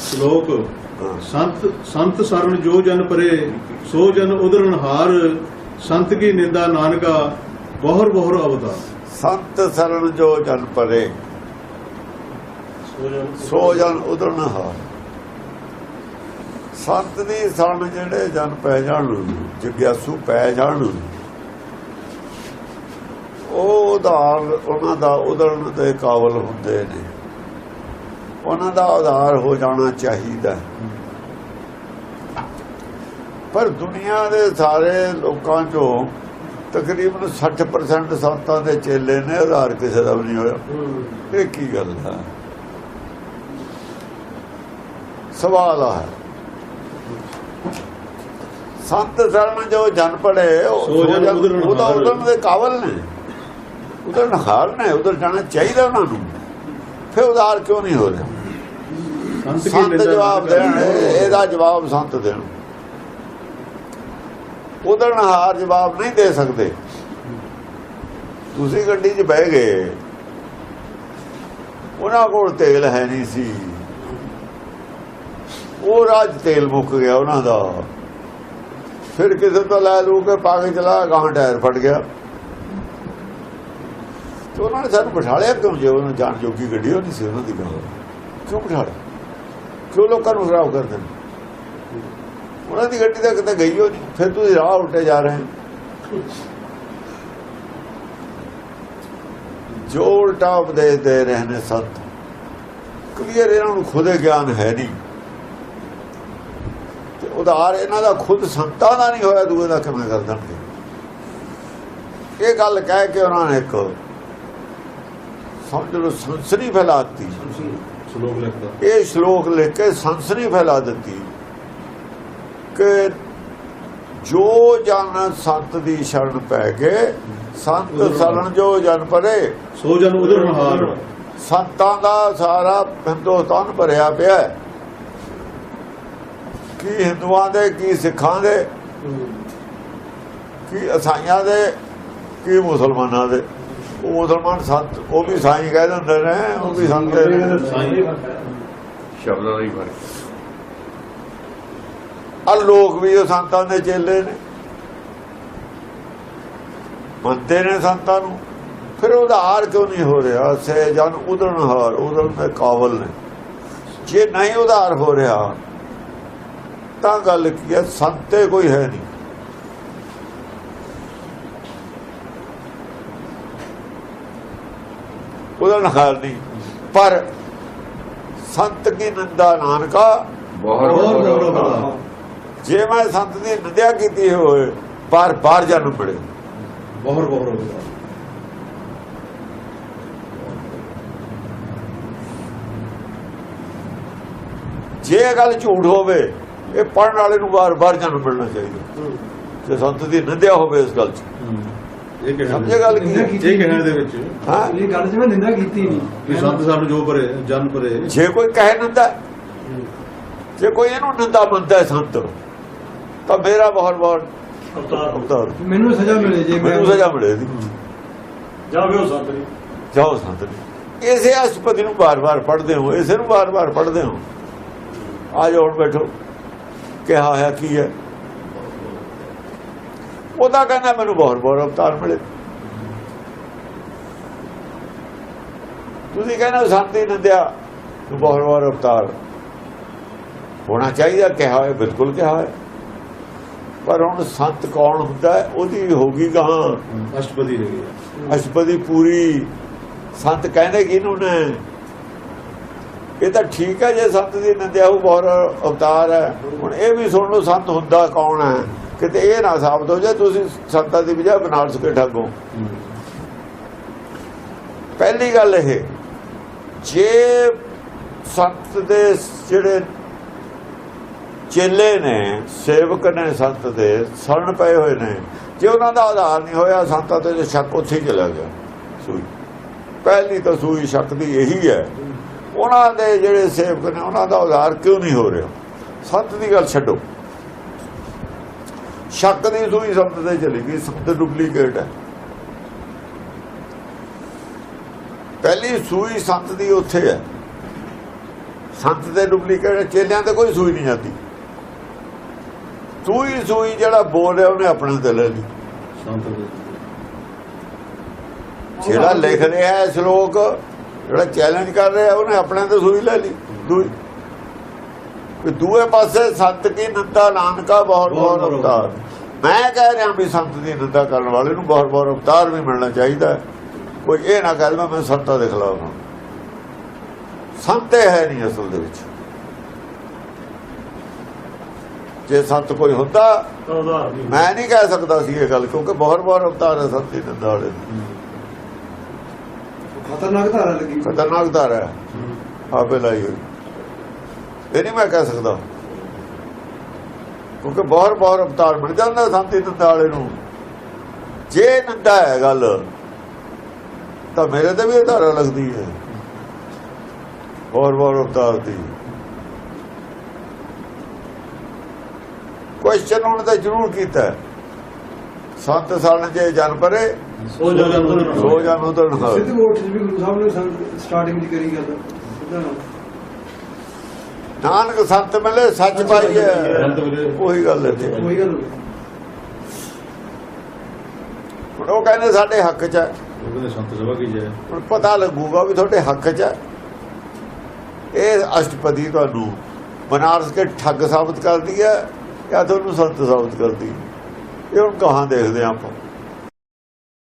ਸ਼ਲੋਕ। ਸੰਤ ਸੰਤ ਸਰਣ ਜੋ ਜਨ ਪਰੇ ਸੋ ਜਨ ਉਦਰਣ ਹਾਰ ਸੰਤ ਕੀ ਨਿੰਦਾ ਨਾਨਕਾ ਬਹੁਰ ਬਹੁਰ ਅਵਤਾਰ। ਸੰਤ ਸਰਣ ਜੋ ਜਨ ਪਰੇ ਸੋ ਜਨ ਉਦਰਨ ਹਾਰ। ਸੰਤ ਦੀ ਸਰਨ ਜਿਹੜੇ ਜਨ ਪੈ ਜਾਣ ਜਿਗਿਆਸੂ ਪੈ ਜਾਣ ਉਹ ਉਧਾਰ ਉਹਨਾਂ ਦਾ ਉਦਰਨ ਦੇ ਕਾਬਲ ਹੁੰਦੇ ਨੇ। ਉਹਨਾਂ ਦਾ ਉਧਾਰ ਹੋ ਜਾਣਾ ਚਾਹੀਦਾ ਪਰ ਦੁਨੀਆ ਦੇ ਸਾਰੇ ਲੋਕਾਂ ਚੋਂ ਤਕਰੀਬਨ 60% ਸੰਤਾਂ ਦੇ ਚੇਲੇ ਨੇ ਉਧਾਰ ਕਿਸੇ ਦਾ ਨਹੀਂ ਹੋਇਆ। ਇਹ ਕੀ ਗੱਲ ਹੈ? ਸਵਾਲ ਆ। ਹੈ ਸੰਤ ਸ਼ਰਨ ਜੋ ਜਨ ਪੜੇ ਉਹਦਾ। ਉਦਰਨ ਦੇ ਕਾਬਲ ਨੇ। ਉਦਰਨ ਹਾਰ ਨੇ ਉਧਰ ਜਾਣਾ ਚਾਹੀਦਾ ਉਹਨਾਂ ਨੂੰ। ਫਿਰ ਉਧਾਰ ਕਿਉਂ ਨਹੀਂ ਹੋ ਰਿਹਾ? ਸੰਤ ਜਵਾਬ ਦੇਣ ਇਹ- ਇਹਦਾ ਜਵਾਬ ਸੰਤ ਦੇਣ। ਉਦਰਨ ਹਾਰ ਜਵਾਬ ਨਹੀਂ ਦੇ ਸਕਦੇ। ਤੁਸੀਂ ਗੱਡੀ 'ਚ ਬਹਿ ਗਏ। ਉਹਨਾਂ ਕੋਲ ਤੇਲ ਹੈ ਨਹੀਂ ਸੀ। ਉਹ ਰਾਜ ਤੇਲ ਮੁੱਕ ਗਿਆ ਉਹਨਾਂ ਦਾ। ਫਿਰ ਕਿਸੇ ਤੋਂ ਲੈ ਲੂ ਕੇ ਪਾ ਕੇ ਚਲਾ ਗਾਂ ਟਾਇਰ ਫਟ ਗਿਆ। ਤੇ ਉਹਨਾਂ ਨੇ ਸਾਨੂੰ ਬਿਠਾ ਲਿਆ ਕਿਉਂ? ਜੇ ਉਹਨਾਂ ਜਾਣ ਜੋਗੀ ਗੱਡੀ ਨਹੀਂ ਸੀ ਉਹਨਾਂ ਦੀ ਗਾਂ ਕਿਉਂ ਬਿਠਾ ਲਿਆ? ਕਿਉਂ ਲੋਕਾਂ ਨੂੰ ਖਰਾਬ ਕਰਦੇ ਨੇ ਉਹਨਾਂ ਦੀ ਗੱਡੀ ਤਾਂ ਕਿਤੇ ਗਈ ਹੋ ਫਿਰ ਤੁਸੀਂ ਰਾਹ ਉਲਟੇ ਜਾ ਰਹੇ ਹੋ। ਜੋ ਉਲਟਾ ਉਪਦੇਸ਼ ਦੇ ਰਹੇ ਨੇ ਸੰਤ ਕਲੀਅਰ ਇਹਨਾਂ ਨੂੰ ਖੁਦੇ ਗਿਆਨ ਹੈ ਨਹੀਂ। ਤੇ ਉਧਾਰ ਇਹਨਾਂ ਦਾ ਖੁਦ ਸੰਤਾਂ ਦਾ ਨਹੀਂ ਹੋਇਆ, ਦੂਏ ਦਾ ਕਿਵੇਂ ਕਰ ਦੇਣਗੇ? ਇਹ ਗੱਲ ਕਹਿ ਕੇ ਉਹਨਾਂ ਨੇ ਇੱਕ ਸਮਝ ਲਓ ਸੰਸਰੀ ਫੈਲਾਤੀ। ਸ਼ਲੋਕ ਲਿਖਦਾ। ਇਹ ਸ਼ਲੋਕ ਲਿਖ ਕੇ ਸੰਸਰੀ ਫੈਲਾ ਦਿੱਤੀ। ਕਿ ਜੋ ਜਨ ਸੰਤ ਦੀ ਸ਼ਰਨ ਪੈ ਗਏ ਸੰਤ ਸਰਨ ਜੋ ਜਨ ਪਰੇ ਸੋ ਜਨ ਉਦਰਣ ਹਾਰ ਸੰਤਾਂ ਦਾ ਸਾਰਾ ਹਿੰਦੁਸਤਾਨ ਭਰਿਆ ਪਿਆ ਹੈ। ਕੀ ਹਿੰਦੂਆਂ ਦੇ ਕੀ ਸਿੱਖਾਂ ਦੇ ਕੀ ਇਸਾਈਆਂ ਦੇ ਕੀ ਮੁਸਲਮਾਨਾਂ ਦੇ। ਉਹ ਮੁਸਲਮਾਨ ਸੰਤ ਉਹ ਵੀ ਸਾਈਂ ਕਹਿ ਦਿੰਦੇ ਨੇ ਉਹ ਵੀ ਸੰਤ ਨੇ। ਸਾਈਂ ਸ਼ਬਦਾਂ ਦਾ ਹੀ ਫ਼ਰਕ ਆ ਲੋਕ ਵੀ ਉਹ ਸੰਤਾਂ ਦੇ ਚੇਲੇ ਨੇ। ਮੰਨਦੇ ਨੇ ਸੰਤਾਂ ਨੂੰ। ਫਿਰ ਉਧਾਰ ਕਿਉਂ ਨਹੀਂ ਹੋ ਰਿਹਾ? ਸੇ ਜਨ ਉਦਰਨ ਹਾਰ ਉਦਰਨ ਦੇ ਕਾਬਲ ਨੇ। ਜੇ ਨਹੀਂ ਉਧਾਰ ਹੋ ਰਿਹਾ ਤਾਂ ਗੱਲ ਕੀ ਹੈ? ਸੰਤੇ ਕੋਈ ਹੈ ਨਹੀਂ। ਉਦਰਨ ਹਾਰ ਨਹੀਂ। ਪਰ ਸੰਤ ਕੀ ਨਿੰਦਾ ਨਾਨਕਾ? ਬਹੁਤ ਬਹੁਰ ਬਹੁਰ ਬਹੁਤ ਅਵਤਾਰ ਜੇ ਮੈਂ ਸੰਤ ਦੀ ਨਿੰਦਿਆ ਕੀਤੀ ਹੋਏ ਬਾਰ ਬਾਰ ਜਨਮ ਮਿਲੇ। ਬਹੁਰ ਬਹੁਰ ਅਵਤਾਰ ਜੇ ਇਹ ਗੱਲ ਝੂਠ ਹੋਵੇ ਇਹ ਪੜਨ ਵਾਲੇ ਨੂੰ ਬਾਰ ਬਾਰ ਜਨਮ ਮਿਲਣਾ ਚਾਹੀਦਾ। ਜੇ ਸੰਤ ਦੀ ਨਿੰਦਿਆ ਹੋਵੇ ਇਸ ਗੱਲ 'ਚ। ਇਹ ਕਹਿਣ ਸਮਝੇ ਗੱਲ ਕੀ ਹੈ? ਇਹ ਕਹਿਣ ਦੇ ਵਿੱਚ? ਹਾਂ। ਇਹ ਗੱਲ ਜਿਵੇਂ ਨਿੰਦਾ ਕੀਤੀ ਨਹੀਂ। ਵੀ ਸੰਤ ਸਰਣ ਜੋ ਪਰੇ ਜਨ ਪਰੇ। ਜੇ ਕੋਈ ਕਹੇ ਨਿੰਦਾ ਜੇ ਕੋਈ ਇਹਨੂੰ ਨਿੰਦਾ ਮੰਨਦਾ ਹੈ ਸੰਤ ਤਾਂ ਮੇਰਾ ਬਹੁਤ ਬਹੁਤ ਅਵਤਾਰ। ਮੈਨੂੰ ਸਜ਼ਾ ਮਿਲੇ ਜੇ ਮੈਨੂੰ ਸਜ਼ਾ ਮਿਲੇਗੀ ਜਾਵੇ ਉਹ ਸੰਤ ਜੀ ਜਾਓ ਸੰਤ ਨੇ। ਇਸੇ ਅਸ਼ਪਤੀ ਨੂੰ ਬਾਰ-ਬਾਰ ਪੜ੍ਹਦੇ ਹੋ ਇਸੇ ਨੂੰ ਬਾਰ-ਬਾਰ ਪੜ੍ਹਦੇ ਹੋ। ਆ ਜਾਓ ਹੁਣ ਬੈਠੋ। ਕਿਹਾ ਹੈ ਕੀ ਹੈ? ਉਹਦਾ ਕਹਿੰਦਾ ਮੈਨੂੰ ਬਹੁਤ ਬਹੁਤ ਅਵਤਾਰ ਮਿਲੇ। ਤੁਸੀਂ ਕਹਿੰਦੇ ਸੰਤੀ ਨੰਦਿਆ ਨੂੰ ਬਹੁਤ ਬਹੁਤ ਅਵਤਾਰ ਹੋਣਾ ਚਾਹੀਦਾ ਕਿਹਾ ਹੈ ਬਿਲਕੁਲ ਕਿਹਾ ਹੈ ਪਰ ਹੁਣ ਸੰਤ ਕੌਣ ਹੁੰਦਾ ਹੈ? ਉਹਦੀ ਹੋਗੀ ਗਾਂ। ਅਸ਼ਟਪਦੀ ਰਹੀ ਹੈ। ਅਸ਼ਪਦੀ ਪੂਰੀ। ਸੰਤ ਕਹਿੰਦੇ ਕਿਹਨੂੰ ਨੇ? ਇਹ ਤਾਂ ਠੀਕ ਹੈ ਜੇ ਸੰਤ ਦੀ ਨਿੰਦਿਆ ਉਹ ਬਹੁਤ ਅਵਤਾਰ ਹੈ। ਹੁਣ ਇਹ ਵੀ ਸੁਣ ਲਓ ਸੰਤ ਹੁੰਦਾ ਕੌਣ ਹੈ? ਕਿਤੇ ਇਹ ਨਾ ਸਾਬਤ ਹੋ ਜਾਏ, ਤੁਸੀਂ ਸੰਤਾਂ ਦੀ ਵਜ੍ਹਾ ਬਨਾਰਸ ਕੇ ਠੱਗੋ ਪਹਿਲੀ ਗੱਲ ਇਹ, ਜੇ ਸੰਤ ਦੇ ਜਿਹੜੇ ਚੇਲੇ ਨੇ, ਸੇਵਕ ਨੇ ਸੰਤ ਦੇ ਸ਼ਰਨ ਪਏ ਹੋਏ ਨੇ, ਜੇ ਉਹਨਾਂ ਦਾ ਆਧਾਰ ਨਹੀਂ ਹੋਇਆ, ਸੰਤਾਂ ਤੇ ਸ਼ੱਕ ਉੱਥੇ ਚਲਾ ਗਿਆ, ਸੂਈ। ਪਹਿਲੀ ਤਾਂ ਸੂਈ ਸ਼ੱਕ ਦੀ ਇਹੀ ਹੈ। ਉਹਨਾਂ ਦੇ ਜਿਹੜੇ ਸੇਵਕ ਨੇ, ਉਹਨਾਂ ਦਾ ਆਧਾਰ ਕਿਉਂ ਨਹੀਂ ਹੋ ਰਿਹਾ? ਸੰਤ ਦੀ ਗੱਲ ਛੱਡੋ। ਸ਼ੱਕ ਦੀ ਸੂਈ ਸੰਤ ਤੇ ਚਲੀ ਗਈ ਸੰਤ ਡੁਪਲੀਕੇਟ ਹੈ। ਪਹਿਲੀ ਸੂਈ ਸੰਤ ਦੀ ਉੱਥੇ ਹੈ। ਸੰਤ ਦੇ ਡੁਪਲੀਕੇਟ ਚੇਲਿਆਂ ਤੇ ਕੋਈ ਸੂਈ ਨਹੀਂ ਜਾਂਦੀ। ਸੂਈ ਸੂਈ ਜਿਹੜਾ ਬੋਲ ਰਿਹਾ ਉਹਨੇ ਆਪਣੇ ਤੇ ਲੈ ਲਈ। ਜਿਹੜਾ ਲਿਖ ਰਿਹਾ ਹੈ ਸ਼ਲੋਕ ਜਿਹੜਾ ਚੈਲੰਜ ਕਰ ਰਿਹਾ ਉਹਨੇ ਆਪਣੇ ਤੇ ਸੂਈ ਲੈ ਲਈ ਦੂਈ। ਦੂਏ ਪਾਸੇ ਸੰਤ ਕੀ ਨਿੰਦਾ ਨਾਨਕਾ ਬਹੁਤ ਬਹੁਤ ਅਵਤਾਰ। ਮੈਂ ਕਹਿ ਰਿਹਾ ਵੀ ਸੰਤ ਦੀ ਨਿੰਦਾ ਕਰਨ ਵਾਲੇ ਨੂੰ ਬਹੁਤ ਬਹੁਤ ਅਵਤਾਰ ਵੀ ਮਿਲਣਾ ਚਾਹੀਦਾ। ਕੋਈ ਇਹ ਨਾ ਕਹਿ ਮੈਂ ਸੰਤਾਂ ਦੇ ਖਿਲਾਫ ਹਾਂ। ਸੰਤ ਹੈ ਨਹੀਂ ਅਸਲ ਦੇ ਵਿੱਚ। ਜੇ ਸੰਤ ਕੋਈ ਹੁੰਦਾ ਮੈਂ ਨਹੀਂ ਕਹਿ ਸਕਦਾ ਸੀ ਇਹ ਗੱਲ ਕਿਉਂਕਿ ਬਹੁਤ ਬਹੁਤ ਅਵਤਾਰ ਹੈ ਸੰਤ ਦੀ ਨਿੰਦਾ ਵਾਲੇ। ਖਤਰਨਾਕ ਧਾਰਾ ਲੱਗੀ। ਖਤਰਨਾਕ ਧਾਰ ਆਪੇ ਲਾਈ ਹੋਈ। ਇਹ ਨਹੀਂ ਮੈਂ ਕਹਿ ਸਕਦਾ। ਕਿਉਂਕਿ ਬਹੁਤ ਬਹੁਤ ਅਵਤਾਰ ਮਿਲ ਜਾਂਦਾ ਸੰਤੀ ਨੰਦਾ ਵਾਲੇ ਨੂੰ। ਜੇ ਨੰਦਾ ਹੈ ਗੱਲ ਤਾਂ ਮੇਰੇ ਤੇ ਵੀ ਇਹ ਧਾਰਾ ਲੱਗਦੀ ਹੈ। ਬਹੁਤ ਬਹੁਤ ਅਵਤਾਰ ਦੀ। ਕੁਐਸਚਨ ਉਹਨੇ ਤਾਂ ਜ਼ਰੂਰ ਕੀਤਾ ਹੈ। ਸੰਤ ਸਾਲਨ ਜੇ ਜਨ ਪਰੇ ਸੋ ਜਨ ਉਧਰ ਸੋ ਜਨ ਉਦਰਨ ਹਾਰ ਸਿੱਧ ਚ ਵੀ ਗੁਰੂ ਸਾਹਿਬ ਨੇ ਸਟਾਰਟਿੰਗ ਦੀ ਕਰੀ ਗੱਲ। ਸਿੱਧਾ। ਨਾਨਕ ਸੰਤ ਮਿਲੇ ਸੱਚ ਪਾਈਏ। ਉਹੀ ਗੱਲ ਹੈ ਜੀ। ਉਹੀ ਗੱਲ ਉਹ ਕਹਿੰਦੇ ਸਾਡੇ ਹੱਕ 'ਚ ਹੈ। ਉਹ ਕਹਿੰਦੇ ਸੰਤ ਸਭਾ ਕੀ ਜੈ ਹੁਣ ਪਤਾ ਲੱਗੂਗਾ ਵੀ ਤੁਹਾਡੇ ਹੱਕ 'ਚ ਹੈ। ਇਹ ਅਸ਼ਟਪਦੀ ਤੁਹਾਨੂੰ ਬਨਾਰਸ ਕੇ ਠੱਗ ਸਾਬਤ ਕਰਦੀ ਹੈ ਜਾਂ ਤੁਹਾਨੂੰ ਸੰਤ ਸਾਬਤ ਕਰਦੀ ਹੈ? ਇਹ ਹੁਣ ਕਹਾਂ ਦੇਖਦੇ ਹਾਂ ਆਪਾਂ।